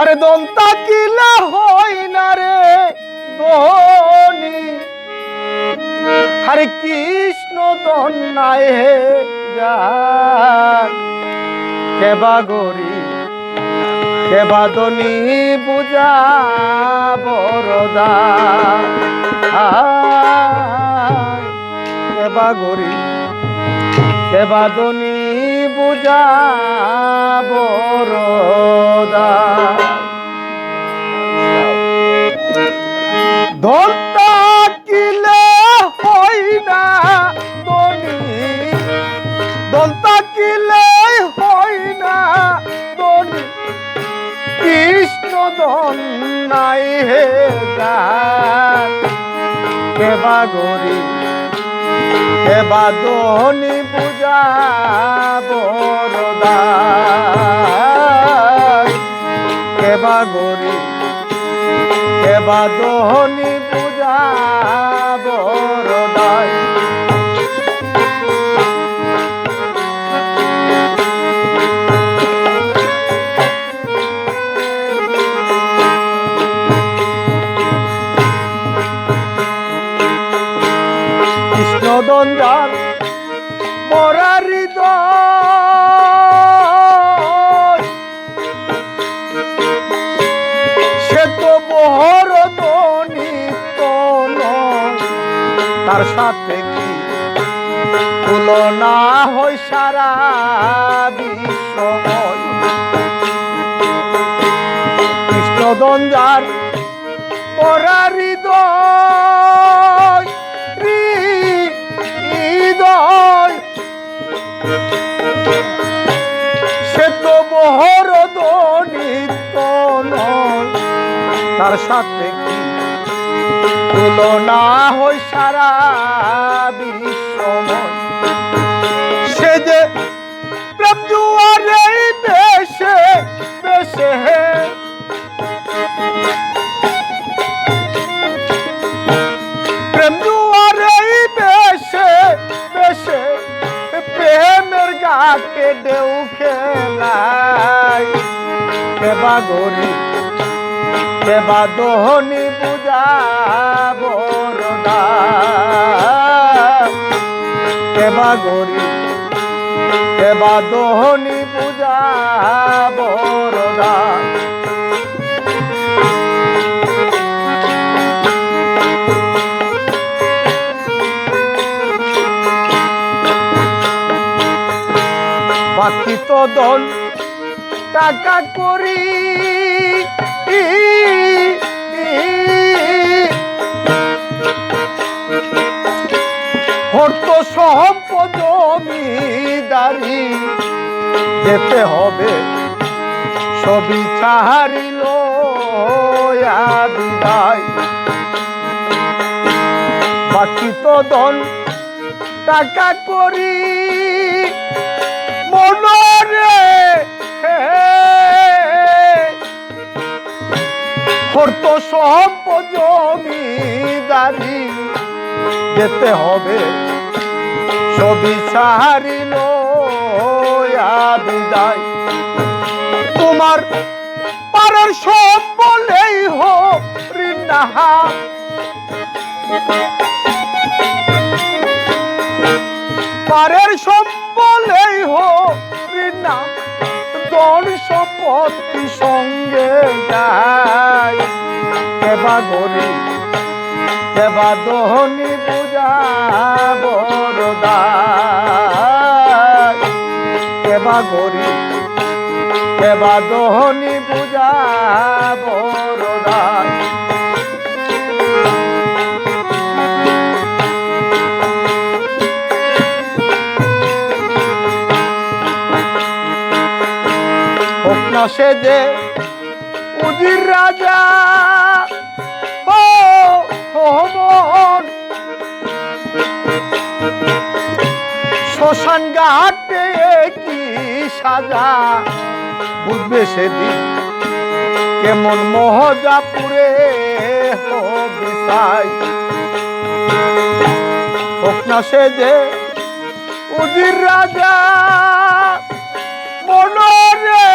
আরে দন্তা কিলা হই না রে দনি আরে কৃষ্ণ দন্নায় হে কেবা গরি কেবা দনি বুঝা বরদা কেবা গরি কেবা দনি বুঝা বরদা। দন্তা কিলে হই না দনি দন্তা কিলে হই না দনি কৃষ্ণ দন্নাই হে গান কেবা গরি কেবা দনি পূজা বরদা কেবা গরি? কেবা পূজা বরদায় কৃষ্ণ দঞ্জার মরা হৃদয়। সে তো বহর তার সাথে কি তুলনা হয় সারা বিশ্বময় কৃষ্ণ দঞ্জার পরা হৃদয় হৃদয়। সে তো বহর দনিত তার সাথে কি তুলনা হয় সারা বিশ্ব সে যে প্রেমের দেউ খেলাই। কেবা গরি? কেবা দহনি পূজা বরদা কেবা গরি? কেবা দহনি পূজা বরদা বাকি তো দল টাকা করি। হর্ত সম্পদ জমিদারি, যেতে হবে ছাড়িল বিদায় বাকি তো দল টাকা করি। সম্পদ জমিদারি যেতে হবে ছবি সাহারিল বিদায়। তোমার পাড়ার সব বলেই হো রিন্নাহা পারের সব বলেই হো রিন্না দল সম্পত্তি সঙ্গে যায়। কেবা গরি কেবা দহনি পূজা বরদা কেবা গরি কেবা দহনি পূজা বরদা সে যে উজির রাজা। শ্মশান ঘাটে কি সাজা? বুঝবে সেদিন কেমন মহজাপুরে হোক সে যে উদির রাজা, মনরে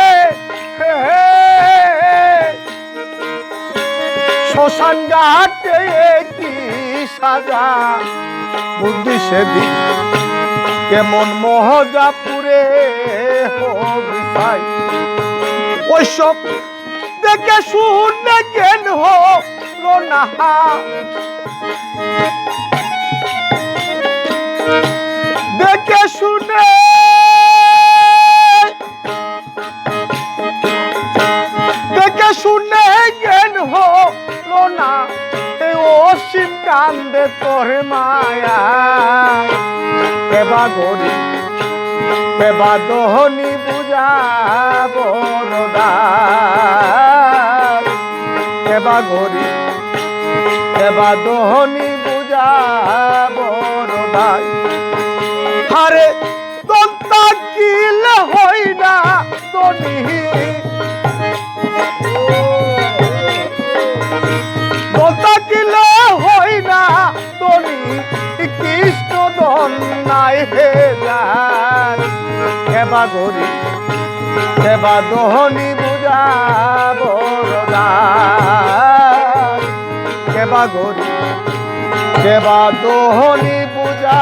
হে ঘাটে কি সাজা। বুদ্ধি সেদিন কেমন মহজাপুরে ওইসব দেখে শুনে হলো না। দেখে শুনে দেখে শুনে জ্ঞান হলো না, এ অসীম কান্দে তোর মায়া কেবা গরি কেবা দহনি বুঝা বরদার কেবা গরি কেবা দহনি বুঝা বরদার হারে দন্তা কিলে হই না তনি কেবা গরি কেবা দহনি বুঝা বরদা কেবা গরি কেবা দহনি বুঝা